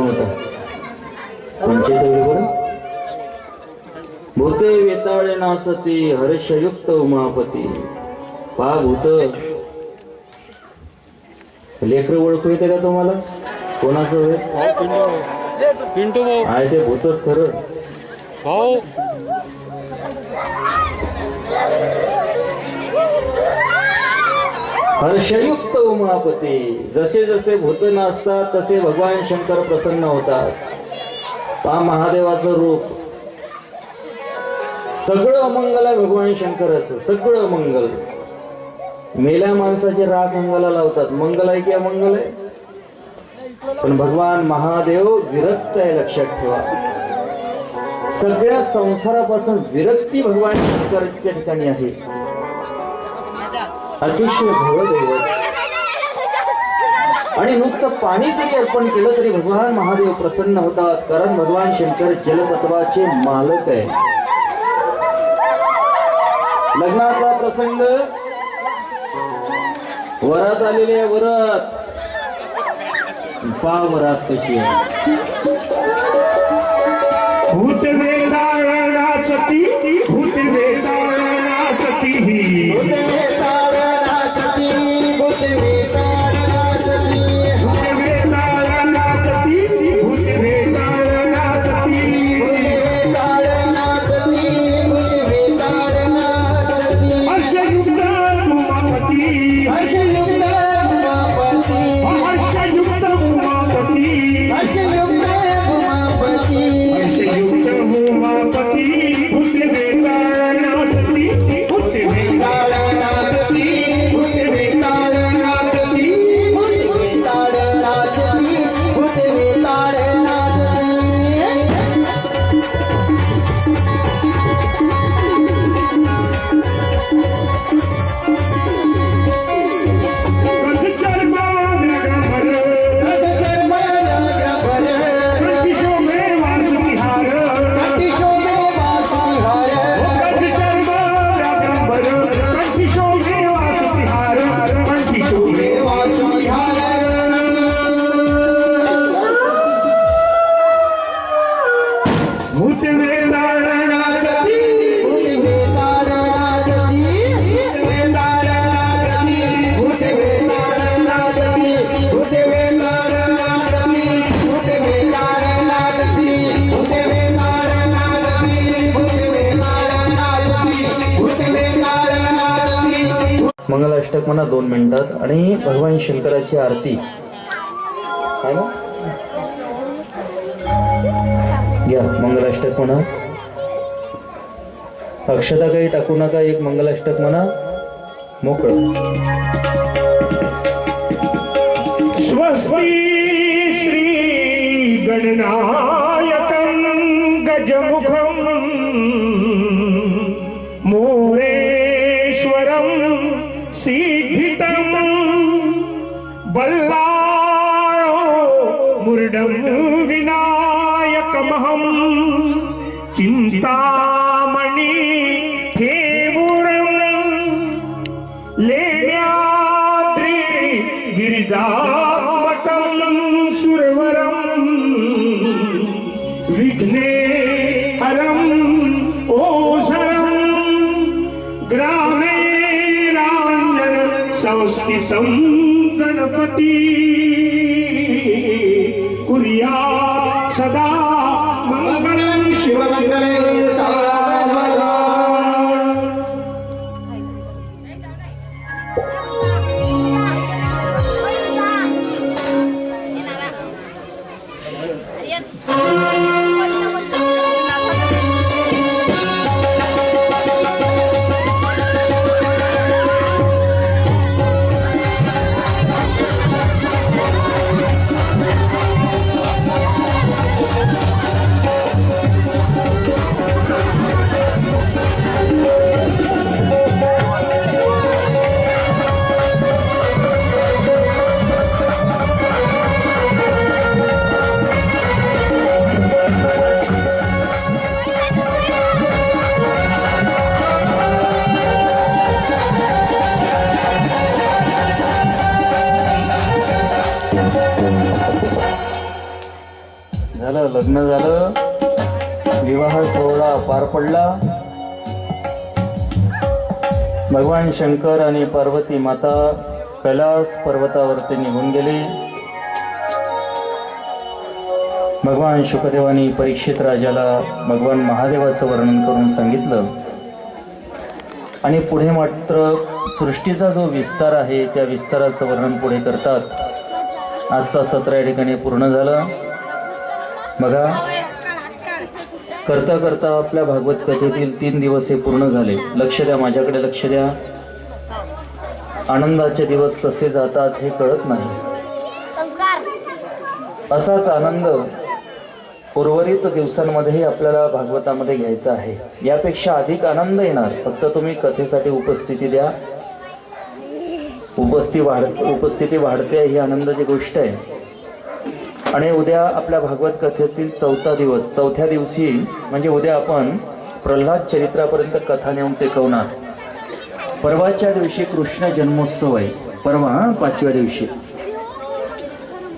होता. पंचायत भूते वेताळे नाचती हर्षयुक्त उमापती. पा भूत. लेकर ओळखू येते का तुम्हाला? कोणाचं होय पिंटू भाऊ आहे ते भूतच खरं. भाऊ. हर्षयुक्त उमापती. जसे जसे भूत नाचतात तसे भगवान शंकर प्रसन्न होतात. पहा महादेवाचं रूप. सगळं अमंगल आहे भगवान शंकराचं. सगळं मंगल मेल्या माणसाचे राग मंगला लावतात. मंगल आहे की अमंगल आहे? पण भगवान महादेव विरक्त आहे लक्षात ठेवा. सगळ्या संसारापासून विरक्ती भगवान शंकरच्या ठिकाणी आहे अतिशय भवदैव आणि नुसतं पाणी जरी अर्पण केलं तरी भगवान महादेव प्रसन्न होतात. कारण भगवान शंकर जलतत्वाचे मालक आहे लग्नाचा प्रसंग. वरात आलेले आहे वरात. पा वरात कशी आहे? अष्टक म्हणा दोन मिनिटात. आणि भगवान शंकराची आरती. आहे ना? घ्या मंगलाष्टक म्हणा. अक्षता काही टाकू नका एक मंगलाष्टक म्हणा. मोकळ. स्वस्ती विनायकमहं चिन्तामणि ठेवुरम् लेण्याद्रि गिरिजात्मकं सुरवरम् विघ्ने हरम् ओषरम् ग्रामे राञ्जन संस्थितं गणपति कुर्या सदा ಶಿವಮಂಗಲೇ लग्न झालं. विवाह सोहळा पार पडला. भगवान शंकर आणि पार्वती माता कैलास पर्वतावरती निघून गेले. भगवान शुकदेवानी परीक्षित राजाला भगवान महादेवाचं वर्णन करून सांगितलं. आणि पुढे मात्र सृष्टीचा जो विस्तार आहे त्या विस्ताराचं वर्णन पुढे करतात. आजचा सत्र या ठिकाणी पूर्ण झालं. बघा. करता करता आपल्या भागवत कथेतील तीन दिवस हे पूर्ण झाले. लक्ष द्या माझ्याकडे लक्ष द्या. आनंदाचे दिवस कसे जातात हे कळत नाही. असाच आनंद उर्वरित दिवसांमध्येही आपल्याला भागवतामध्ये घ्यायचा आहे. यापेक्षा अधिक आनंद येणार. फक्त तुम्ही कथेसाठी उपस्थिती द्या. उपस्थिती वाढ उपस्थिती वाढते ही आनंदाची गोष्ट आहे. आणि उद्या आपल्या भागवत कथेतील चौथा दिवस चौथ्या दिवशी म्हणजे उद्या आपण प्रल्हाद चरित्रापर्यंत कथा नेऊन टेकवणार. परवाच्या दिवशी कृष्ण जन्मोत्सव आहे. परवा हा, पाचव्या दिवशी.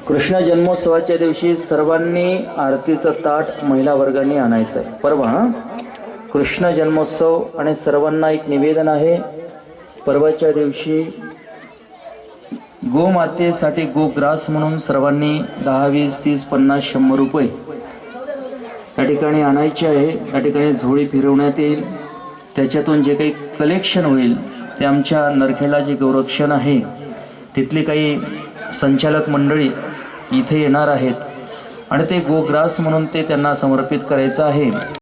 कृष्ण जन्मोत्सवाच्या दिवशी सर्वांनी आरतीचं ताट महिला वर्गाने आणायचं आहे. परवा कृष्ण जन्मोत्सव आणि सर्वांना एक निवेदन आहे. परवाच्या दिवशी गोमातेसाठी गोग्रास म्हणून सर्वांनी दहा वीस तीस पन्नास शंभर रुपये. या ठिकाणी आणायचे आहे. या ठिकाणी झोळी फिरवण्यात येईल. त्याच्यातून जे काही कलेक्शन होईल ते आमच्या नरखेला जे गौरक्षण आहे तिथली काही संचालक मंडळी इथे येणार आहेत. आणि ते गोग्रास म्हणून ते त्यांना समर्पित करायचं आहे.